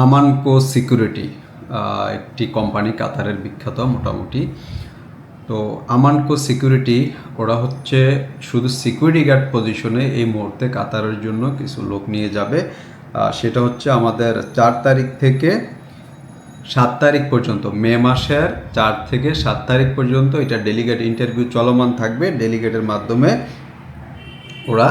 আমানকো security একটি company কাতারের বিখ্যাত মোটামুটি। তো আমানকো সিকিউরিটি, ওরা হচ্ছে শুধু সিকিউরিটি গার্ড পজিশনে এই মুহূর্তে কাতারের জন্য কিছু লোক নিয়ে যাবে। সেটা হচ্ছে আমাদের চার তারিখ থেকে সাত তারিখ পর্যন্ত, মে মাসের চার থেকে সাত তারিখ পর্যন্ত এটা ডেলিগেট, ইন্টারভিউ চলমান থাকবে। ডেলিগেটের মাধ্যমে ওরা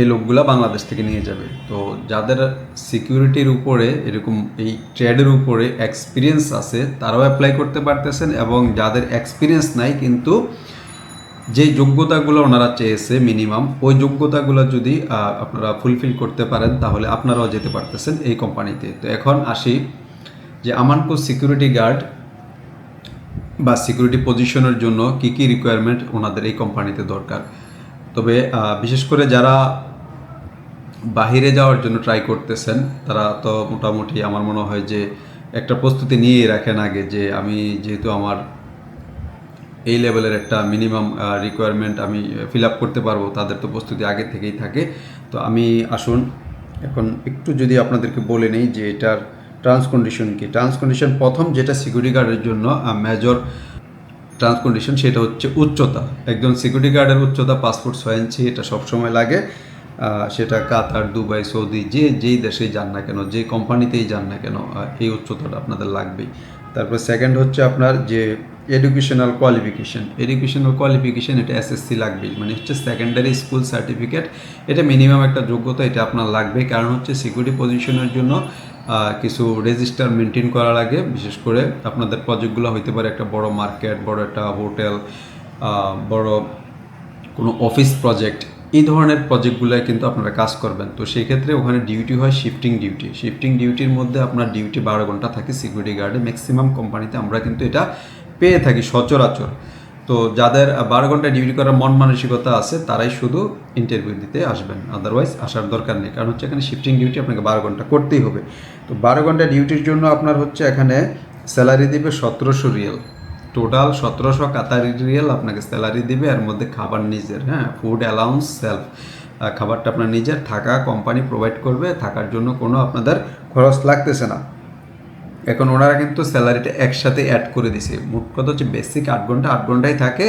এই লোকগুলা বাংলাদেশ থেকে নিয়ে যাবে। তো যাদের সিকিউরিটির উপরে, এরকম এই ট্রেডের উপরে এক্সপিরিয়েন্স আছে, তারাও অ্যাপ্লাই করতে পারতেছেন এবং যাদের এক্সপিরিয়েন্স নাই কিন্তু যে যোগ্যতাগুলো ওনারা চেয়েছে মিনিমাম ওই যোগ্যতাগুলো যদি আপনারা ফুলফিল করতে পারেন, তাহলে আপনারাও যেতে পারতেছেন এই কোম্পানিতে তো এখন আসি যে আমানকো সিকিউরিটি গার্ড বা সিকিউরিটি পজিশনের জন্য কি কি রিকোয়ারমেন্ট ওনাদের এই কোম্পানিতে দরকার। তবে বিশেষ করে যারা বাহিরে যাওয়ার জন্য ট্রাই করতেছেন, তারা তো মোটামুটি আমার মনে হয় যে একটা প্রস্তুতি নিয়েই রাখেন আগে যে আমি যেহেতু আমার এই লেভেলের একটা মিনিমাম রিকোয়ারমেন্ট আমি ফিল আপ করতে পারব, তাদের তো প্রস্তুতি আগে থেকেই থাকে। তো আমি আসুন, এখন একটু যদি আপনাদেরকে বলে নেই যে এটার ট্রান্স কন্ডিশন কি। ট্রান্স কন্ডিশন প্রথম যেটা সিকিউরিটি গার্ডের জন্য মেজর ট্রান্স কন্ডিশন, সেটা হচ্ছে উচ্চতা। একজন সিকিউরিটি গার্ডের উচ্চতা পাসপোর্ট ছয় ইঞ্চি, এটা সবসময় লাগে। সেটা কাতার, দুবাই, সৌদি, যে, যেই দেশেই যান না কেন, যে কোম্পানিতেই যান না কেন এই উচ্চতাটা আপনাদের লাগবেই। তারপরে সেকেন্ড হচ্ছে আপনার যে এডুকেশনাল কোয়ালিফিকেশন এডুকেশনাল কোয়ালিফিকেশন এটা এসএসসি লাগবেই। মানে হচ্ছে সেকেন্ডারি স্কুল সার্টিফিকেট এটা মিনিমাম একটা যোগ্যতা, এটা আপনার লাগবে কারণ হচ্ছে সিকিউরিটি পজিশনের জন্য কিছু রেজিস্টার মেনটেন করার আগে, বিশেষ করে আপনাদের প্রজেক্টগুলো হইতে পারে একটা বড় মার্কেট বড় একটা হোটেল বড় কোনো অফিস প্রজেক্ট এই ধরনের প্রজেক্টগুলোয় কিন্তু আপনারা কাজ করবেন। তো সেই ক্ষেত্রে ওখানে ডিউটি হয় শিফটিং ডিউটি শিফটিং ডিউটির মধ্যে আপনার ডিউটি বারো ঘণ্টা থাকে সিকিউরিটি গার্ডে ম্যাক্সিমাম কোম্পানিতে আমরা কিন্তু এটা পেয়ে থাকি সচরাচর। তো যাদের বারো ঘণ্টা ডিউটি করার মন মানসিকতা আছে, তারাই শুধু ইন্টারভিউ দিতে আসবেন। আদারওয়াইজ আসার দরকার নেই। কারণ হচ্ছে এখানে শিফটিং ডিউটি আপনাকে বারো ঘণ্টা করতেই হবে। তো বারো ঘণ্টা ডিউটির জন্য আপনার হচ্ছে এখানে স্যালারি দিবে সতেরোশো রিয়েল। টোটাল সতেরোশো কাতারি রিয়েল আপনাকে স্যালারি দিবে, এর মধ্যে খাবার নিজের হ্যাঁ? ফুড অ্যালাউন্স সেলফ খাবারটা আপনার নিজের, থাকা কোম্পানি প্রোভাইড করবে, থাকার জন্য কোনো আপনাদের খরচ লাগতেছে না। এখন ওনারা কিন্তু স্যালারিটা একসাথে অ্যাড করে দিছে। মোট কথা হচ্ছে বেসিক আট ঘণ্টা, আট ঘন্টাই থাকে,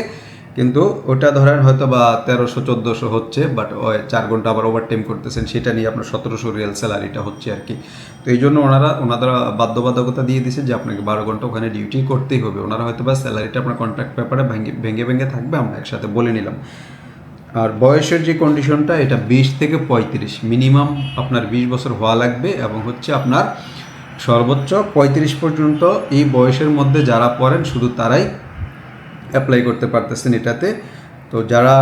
কিন্তু ওটা ধরেন হয়তো বা তেরোশো, চোদ্দোশো হচ্ছে বাট ওই চার ঘণ্টা আবার ওভার টাইম করতেছেন, সেটা নিয়ে আপনার সতেরোশো রিয়েল স্যালারিটা হচ্ছে আর কি। তো এই জন্য ওনারা ওনারা বাধ্যবাধকতা দিয়ে দিছে যে আপনাকে বারো ঘণ্টা ওখানে ডিউটি করতেই হবে। ওনারা হয়তো বা স্যালারিটা আপনার কন্ট্রাক্ট পেপারে ভেঙে ভেঙে ভেঙে থাকবে, আমরা একসাথে বলে নিলাম। আর বয়সের যে কন্ডিশনটা এটা বিশ থেকে পঁয়ত্রিশ। মিনিমাম আপনার বিশ বছর হওয়া লাগবে এবং হচ্ছে আপনার সর্বোচ্চ পঁয়ত্রিশ পর্যন্ত এই বয়সের মধ্যে যারা পড়েন, শুধু তারাই অ্যাপ্লাই করতে পারতেছেন এটাতে। তো যারা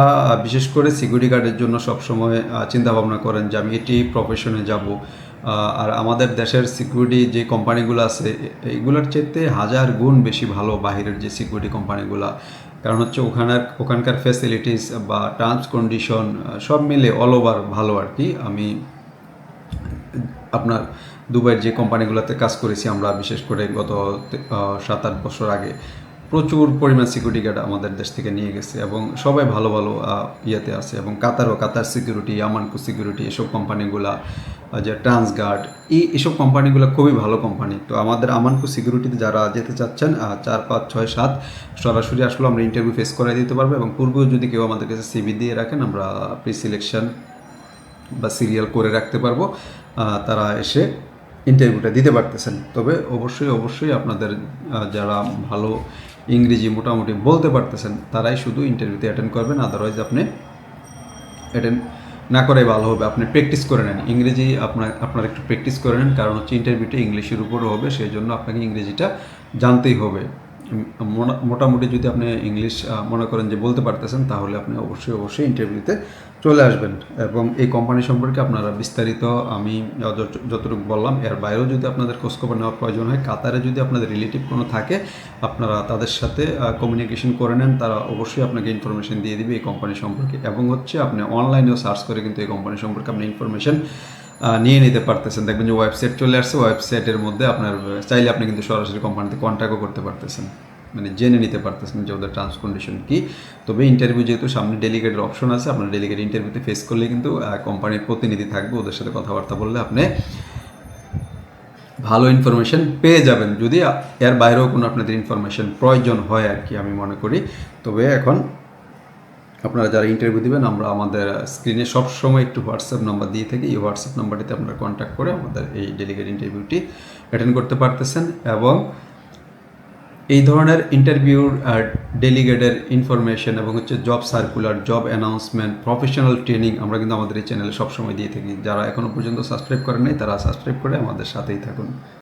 বিশেষ করে সিকিউরিটি গার্ডের জন্য সবসময় চিন্তা ভাবনা করেন যে আমি এটি প্রফেশনে যাব আর আমাদের দেশের সিকিউরিটি যে কোম্পানিগুলো আছে এইগুলোর চেয়ে হাজার গুণ বেশি ভালো বাহিরের যে সিকিউরিটি কোম্পানিগুলো কারণ হচ্ছে ওখানের, ওখানকার ফ্যাসিলিটিস বা টার্মস কন্ডিশন সব মিলে অল ওভার ভালো আর কি। আমি আপনার দুবাইয়ের যে কোম্পানিগুলোতে কাজ করেছি আমরা, বিশেষ করে গত সাত আট বছর আগে, প্রচুর পরিমাণ সিকিউরিটি গার্ড আমাদের দেশ থেকে নিয়ে গেছে এবং সবাই ভালো ভালো ইয়েতে আছে এবং কাতারও, কাতার সিকিউরিটি আমানকু সিকিউরিটি এসব কোম্পানিগুলা যে ট্রান্সগার্ড এই এসব কোম্পানিগুলো খুবই ভালো কোম্পানি। তো আমাদের আমানকু সিকিউরিটিতে যারা যেতে চাচ্ছেন চার, পাঁচ, ছয়, সাত, সরাসরি আসলে আমরা ইন্টারভিউ ফেস করে দিতে পারব এবং পূর্বেও যদি কেউ আমাদের কাছে সিবি দিয়ে রাখেন, আমরা প্রি সিলেকশন বা সিরিয়াল করে রাখতে পারব। তারা এসে ইন্টারভিউটা দিতে পারতেছেন। তবে অবশ্যই অবশ্যই আপনাদের যারা ভালো ইংরেজি মোটামুটি বলতে পারতেছেন, তারাই শুধু ইন্টারভিউতে অ্যাটেন্ড করবেন আদারওয়াইজ আপনি অ্যাটেন্ড না করাই ভালো হবে। আপনি প্র্যাকটিস করে নেন। ইংরেজি আপনার আপনার একটু প্র্যাকটিস করে নেন, কারণ হচ্ছে ইন্টারভিউটা ইংলিশের উপরও হবে সেই জন্য আপনাকে ইংরেজিটা জানতেই হবে। মোটামুটি যদি আপনি ইংলিশ মনে করেন যে বলতে পারতেছেন, তাহলে আপনি অবশ্যই অবশ্যই ইন্টারভিউতে চলে আসবেন। এবং এই কোম্পানি সম্পর্কে আপনারা বিস্তারিত আমি যতটুকু বললাম, এর বাইরেও যদি আপনাদের খোঁজখবর নেওয়ার প্রয়োজন হয়, কাতারে যদি আপনাদের রিলেটিভ কোনো থাকে, আপনারা তাদের সাথে কমিউনিকেশন করে নেন, তারা অবশ্যই আপনাকে ইনফরমেশন দিয়ে দিবে এই কোম্পানি সম্পর্কে। এবং হচ্ছে আপনি অনলাইনেও সার্চ করে কিন্তু এই কোম্পানি সম্পর্কে আপনি ইনফরমেশন নিয়ে নিতে পারতেছেন। দেখবেন যে ওয়েবসাইট চলে আসছে ওয়েবসাইটের মধ্যে আপনার চাইলে আপনি কিন্তু সরাসরি কোম্পানিতে কন্ট্যাক্টও করতে পারতেছেন। মানে জেনে নিতে পারতেছেন যে ওদের টার্মস কন্ডিশন কী। তবে ইন্টারভিউ যেহেতু সামনে ডেলিগেটের অপশন আছে, আপনার ডেলিগেট ইন্টারভিউতে ফেস করলে কিন্তু কোম্পানির প্রতিনিধি থাকবে, ওদের সাথে কথাবার্তা বললে আপনি ভালো ইনফরমেশন পেয়ে যাবেন। যদি এর বাইরেও কোনো আপনাদের ইনফরমেশন প্রয়োজন হয় আর কি, আমি মনে করি। তবে এখন আপনারা যারা ইন্টারভিউ দিবেন, আমরা আমাদের স্ক্রিনে সবসময় একটু হোয়াটসঅ্যাপ নাম্বার দিয়ে থাকি। এই হোয়াটসঅ্যাপ নাম্বারটিতে আপনারা কন্ট্যাক্ট করে আমাদের এই ডেলিগেট ইন্টারভিউটি অ্যাটেন্ড করতে পারতেছেন এবং এই ধরনের ইন্টারভিউর ডেলিগেটের ইনফরমেশন এবং হচ্ছে job circular job announcement professional training আমরা কিন্তু আমাদের এই চ্যানেলে সবসময় দিয়ে থাকি। যারা এখনও পর্যন্ত সাবস্ক্রাইব করেন নাই, তারা সাবস্ক্রাইব করে আমাদের সাথেই থাকুন।